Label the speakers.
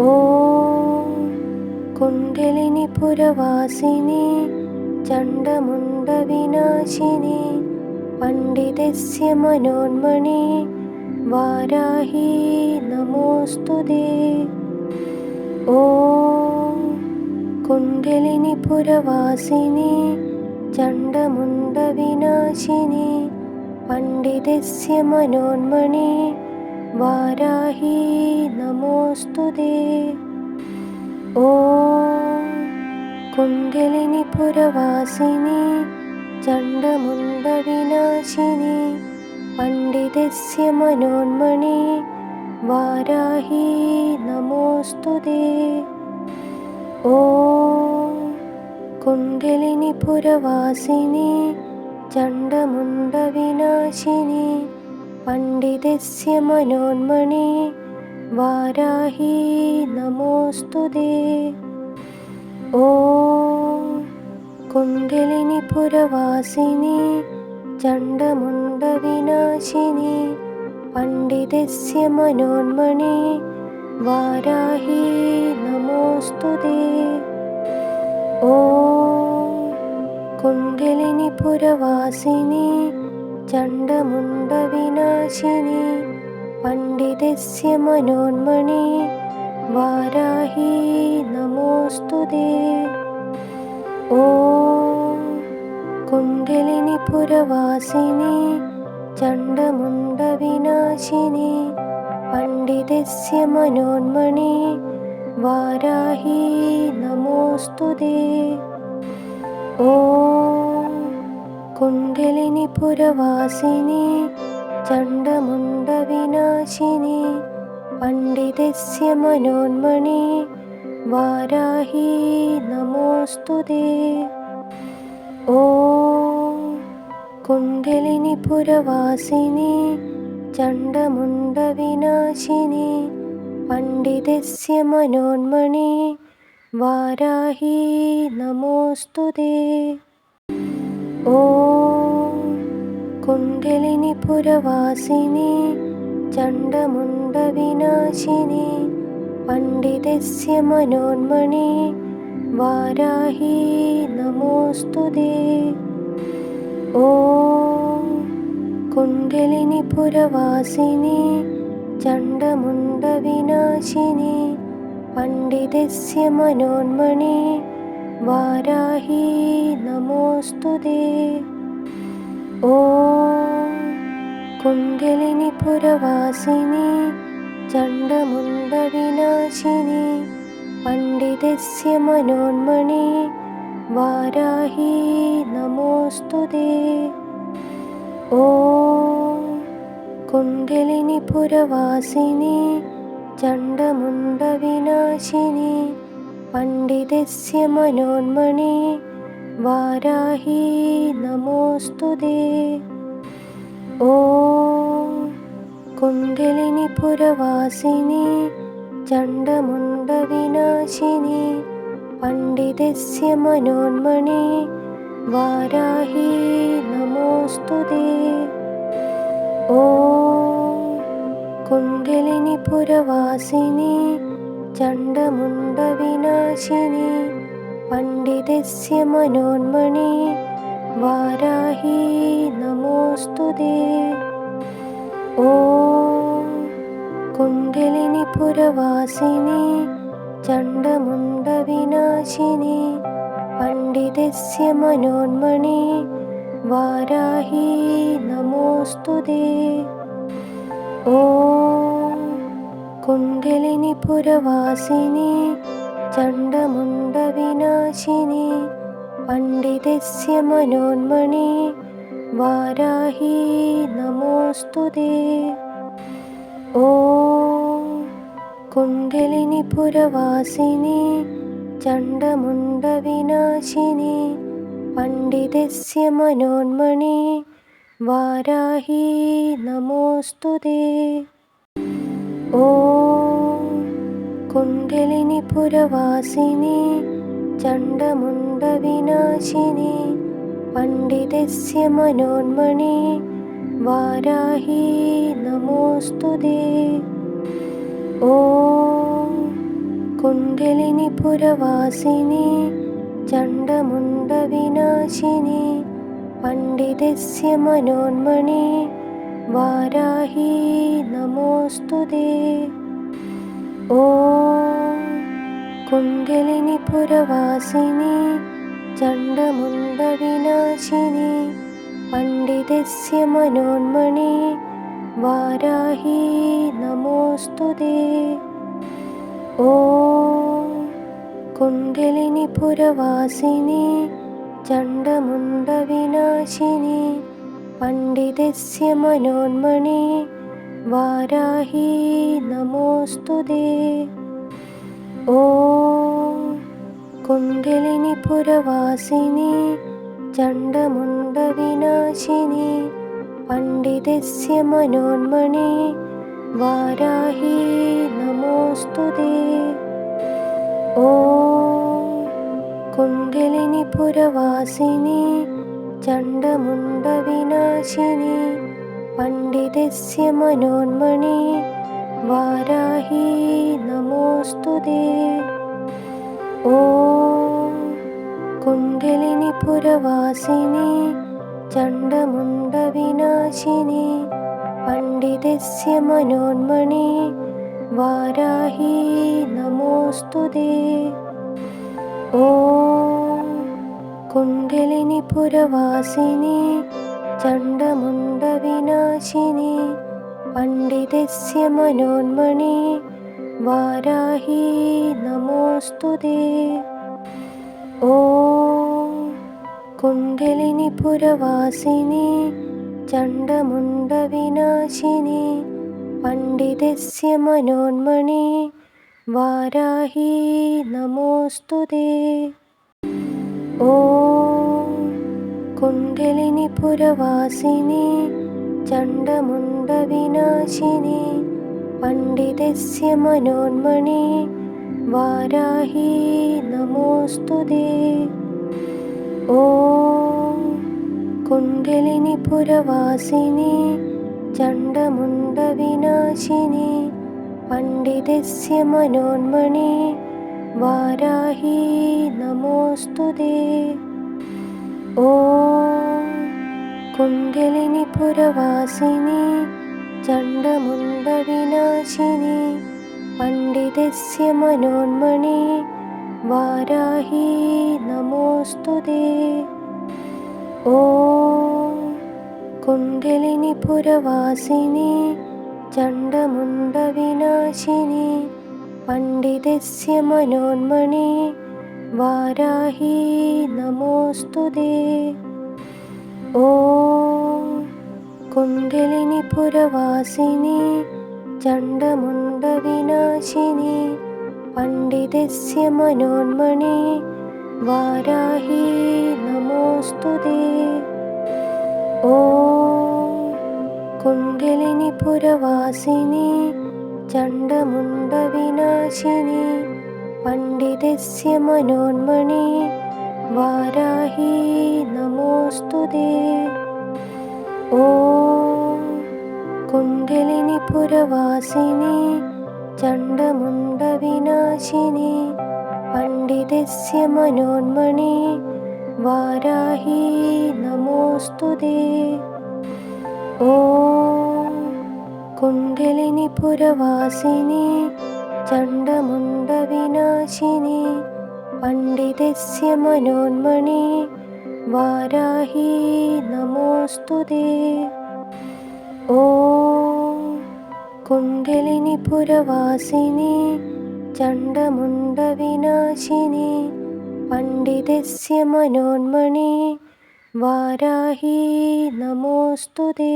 Speaker 1: ഓം കുണ്ടലിനി പുരവാസിനി ചണ്ഡമുണ്ട വിനാശിനി പണ്ഡിതസ്യ മനോന്മണി വാരാഹി നമോസ്തുതേ ഓം കുണ്ടലിനി പുരവാസിനി ചണ്ഡമുണ്ട വിനാശിനി പണ്ഡിതസ്യ മനോന്മണി വാരാഹി നമോസ്തുതേ ഓ കുണ്ടലിനി പുരവാസിനി ചണ്ഡമുണ്ട വിനാശിനി പണ്ഡിതസ്യ മനോന്മണി വാരാഹി നമോസ്തുതേ ഓ കുണ്ടലിനി പുരവാസിനി ചണ്ഡമുണ്ട വിനാശിനി പണ്ഡിതസ്യ മനോന്മണി വാരാഹി നമോസ്തുതേ ഓ കുണ്ടലിനി പുരവാസിനി ചണ്ഡമുണ്ടവിനാശിനി പണ്ഡിതസ്യ മനോന്മണി വാരാഹി നമോസ്തുതേ ഓ കുണ്ടലിനി പുരവാസിനി ചണ്ഡമുണ്ടവിനാശിനി പണ്ഡിതസ്യ മനോന്മണി വാരാഹി നമോസ്തുതേ ഓ കുണ്ടലിനി പുരവാസിനി ചണ്ഡമുണ്ടവിനാശിനി പണ്ഡിതസ്യ മനോന്മണി വാരാഹി നമോസ്തുതേ ഓ കുണ്ടലിനി പുരവാസിനി ചണ്ഡമുണ്ട വിനാശിനി പണ്ഡിതസ്യ മനോന്മണി വാരാഹി നമോസ്തുതേ ഓ കുണ്ടലിനി പുരവാസിനി ചണ്ഡമുണ്ട വിനാശിനി പണ്ഡിതസ്യ മനോന്മണി വാരാഹി നമോസ്തുതേ ഓം കുണ്ടലിനി പുരവാസിനി ചണ്ഡമുണ്ട വിനാശിനി പണ്ഡിതസ്യ മനോന്മണി വാരാഹി നമോസ്തുതേ. ഓം കുണ്ടലിനി പുരവാസിനി ചണ്ഡമുണ്ട വിനാശിനി പണ്ഡിതസ്യ മനോന്മണി വാരാഹി നമോസ്തുതേ ഓം കുണ്ടലിനി പുരവാസിനി ചണ്ഡമുണ്ടവിനാശിനി പണ്ഡിതസ്യ മനോന്മണി വാരാഹി നമോസ്തുതേ ഓം കുണ്ടലിനി പുരവാസിനി ചണ്ഡമുണ്ടവിനാശിനി പണ്ഡിതസ്യ മനോന്മണി. വാരാഹി നമോസ്തുതേ ഓ കുണ്ടലിനി പുരവാസിനി ചണ്ഡമുണ്ടവിനാശിനി പണ്ഡിതസ്യ മനോന്മണി. വാരാഹി നമോസ്തുതേ ഓ കുണ്ടലിനി പുരവാസിനി ചണ്ഡമുണ്ടവിനാശിനി പണ്ഡിതസ്യ മനോന്മണി വാരാഹി നമോസ്തുതേ ഓം കുണ്ടലിനി പുരവാസിനി ചണ്ഡമുണ്ടവിനാശിനി പണ്ഡിതസ്യ മനോന്മണി വാരാഹി നമോസ്തുതേ ഓം കുണ്ടലിനി പുരവാസിനി ചണ്ഡമുണ്ട വിനാശിനി പണ്ഡിതസ്യ മനോന്മണി വാരാഹി നമോസ്തുതേ ഓ കുണ്ടലിനി പുരവാസിനി ചണ്ഡമുണ്ട വിനാശിനി പണ്ഡിതസ്യ മനോന്മണി വാരാഹി നമോസ്തുതേ ഓ കുണ്ടലിനി പുരവാസിനി ചണ്ഡമുണ്ട വിനാശിനി പണ്ഡിതസ്യ മനോന്മണി വാരാഹി നമോസ്തുതേ. ഓം കുണ്ടലിനി പുരവാസിനി ചണ്ഡമുണ്ട വിനാശിനി പണ്ഡിതസ്യ മനോന്മണി വാരാഹി നമോസ്തുതേ. ॐ कुण्डलिनिपुरवासिनि चण्डमुण्डविनाशिनि पण्डितस्य मनोन्मणि वाराही नमोऽस्तु ते ॐ कुण्डलिनिपुरवासिनि चण्डमुण्डविनाशिनि पण्डितस्य मनोन्मणि വാരാഹി നമോസ്തുതേ ഓ കുണ്ടലിനി പുരവാസിനി ചണ്ഡമുണ്ട വിനാശിനി പണ്ഡിതസ്യ മനോന്മണി വാരാഹി നമോസ്തുതേ ഓ കുണ്ടലിനി പുരവാസിനി ചണ്ഡമുണ്ട വിനാശിനി പണ്ഡിതസ്യ മനോന്മണി വാരാഹി നമോസ്തുതേ ഓ കുണ്ടലിനി പുരവാസിനി ചണ്ഡമുണ്ടവിനാശിനി പണ്ഡിതസ്യ മനോന്മണി വാരാഹി നമോസ്തുതേ ഓ കുണ്ടലിനി പുരവാസിനി ചണ്ഡമുണ്ടവിനാശിനി പണ്ഡിതസ്യ മനോന്മണി വാരാഹി നമോസ്തുതേ ഓ കുണ്ടലിനി പുരവാസിനി ചണ്ഡമുണ്ടവിനാശിനി പണ്ഡിതസ്യ മനോന്മണി വാരാഹി നമോസ്തുതേ ഓ കുണ്ടലിനി പുരവാസിനി ചണ്ഡമുണ്ട വിനാശിനി പണ്ഡിതസ്യ മനോന്മണി വാരാഹി നമോസ്തുതേ ഓം കുണ്ടലിനി പുരവാസിനി ചണ്ഡമുണ്ട വിനാശിനി പണ്ഡിതസ്യ മനോന്മണി വാരാഹി നമോസ്തുതേ ഓം കുണ്ടലിനി പുരവാസിനി ചണ്ഡമുണ്ട വിനാശിനി പണ്ഡിതസ്യ മനോന്മണി വാരാഹി നമോസ്തുതേ ഓം കുണ്ടലിനി പുരവാസിനി ചണ്ഡമുണ്ട വിനാശിനി പണ്ഡിതസ്യ മനോന്മണി വാരാഹി നമോസ്തുതേ ഓ കുണ്ടലിനി പുരവാസിനി ചണ്ഡമുണ്ട വിനാശിനി പണ്ഡിതസ്യ മനോന്മണി വാരാഹി നമോസ്തുതേ ഓ കുണ്ടലിനി പുരവാസിനി ചണ്ഡമുണ്ട വിനാശിനി പണ്ഡിതസ്യ മനോന്മണി വാരാഹി നമോസ്തുതേ ഓ കുണ്ടലിനി പുരവാസിനി ചണ്ഡമുണ്ടവിനാശിനി പണ്ഡിതസ്യ മനോന്മണി വാരാഹി നമോസ്തുതേ ഓ കുണ്ടലിനി പുരവാസിനി ചണ്ഡമുണ്ട വിനാശിനി പണ്ഡിതസ്യ മനോന്മണി വാരാഹി നമോസ്തുതേ ഓ കുണ്ടലിനി പുരവാസിനി ചണ്ഡമുണ്ട വിനാശിനി പണ്ഡിതസ്യ മനോന്മണി വാരാഹി നമോസ്തുതേ